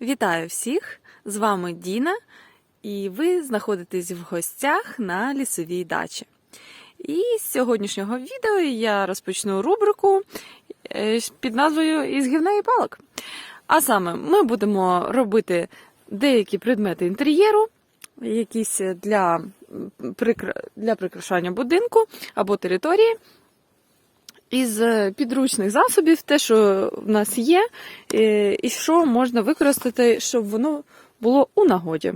Вітаю всіх! З вами Діна, і ви знаходитесь в гостях на лісовій дачі. І з сьогоднішнього відео я розпочну рубрику е, під назвою Із гівна і палок. А саме, ми будемо робити деякі предмети інтер'єру, якісь для, прикра- для прикрашання будинку або території. Із е, підручних засобів, те, що в нас є, е, і що можна використати, щоб воно було у нагоді.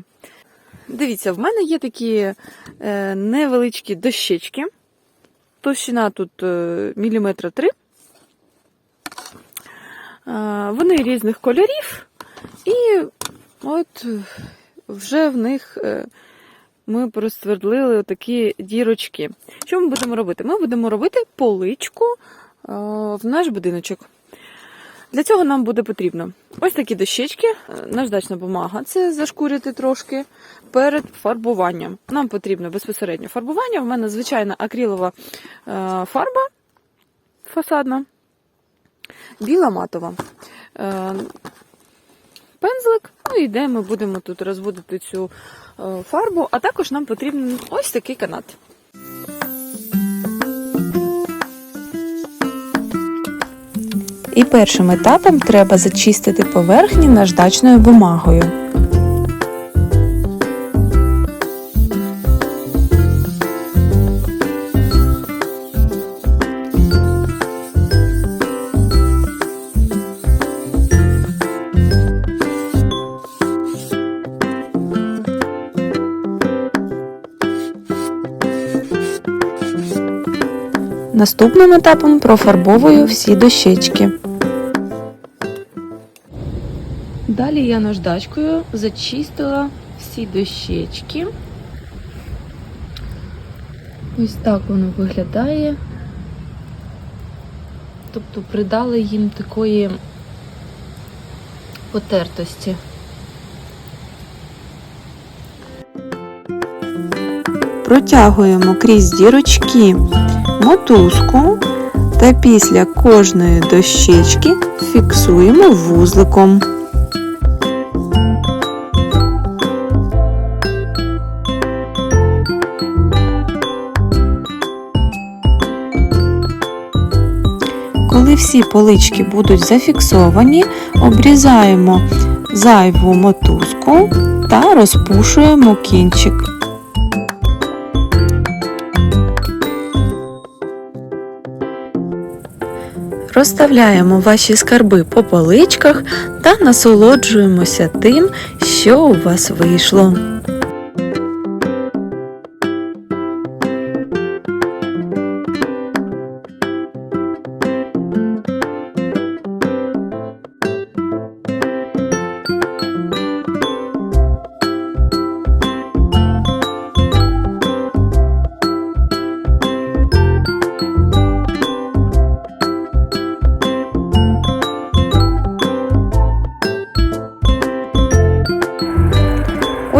Дивіться, в мене є такі е, невеличкі дощечки. Товщина тут міліметра три. Вони різних кольорів, і от вже в них ми просвердлили такі дірочки. Що ми будемо робити? Ми будемо робити поличку е, в наш будиночок. Для цього нам буде потрібно ось такі дощечки, е, наждачна бумага, це зашкурити трошки перед фарбуванням. Нам потрібно безпосередньо фарбування. У мене звичайна акрилова е, фарба фасадна, біла матова. Пензлик, ну і де ми будемо тут розводити цю е, фарбу, а також нам потрібен ось такий канат. І першим етапом треба зачистити поверхні наждачною бумагою. Наступним етапом профарбовую всі дощечки. Далі я наждачкою зачистила всі дощечки. Ось так воно виглядає. Тобто придали їм такої потертості. Протягуємо крізь дірочки мотузку та після кожної дощечки фіксуємо вузликом. Коли всі полички будуть зафіксовані, обрізаємо зайву мотузку та розпушуємо кінчик. Розставляємо ваші скарби по поличках та насолоджуємося тим, що у вас вийшло.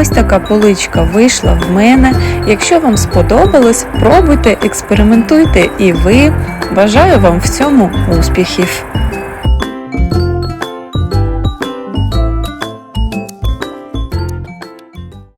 Ось така поличка вийшла в мене. Якщо вам сподобалось, пробуйте, експериментуйте і ви. Бажаю вам в цьому успіхів!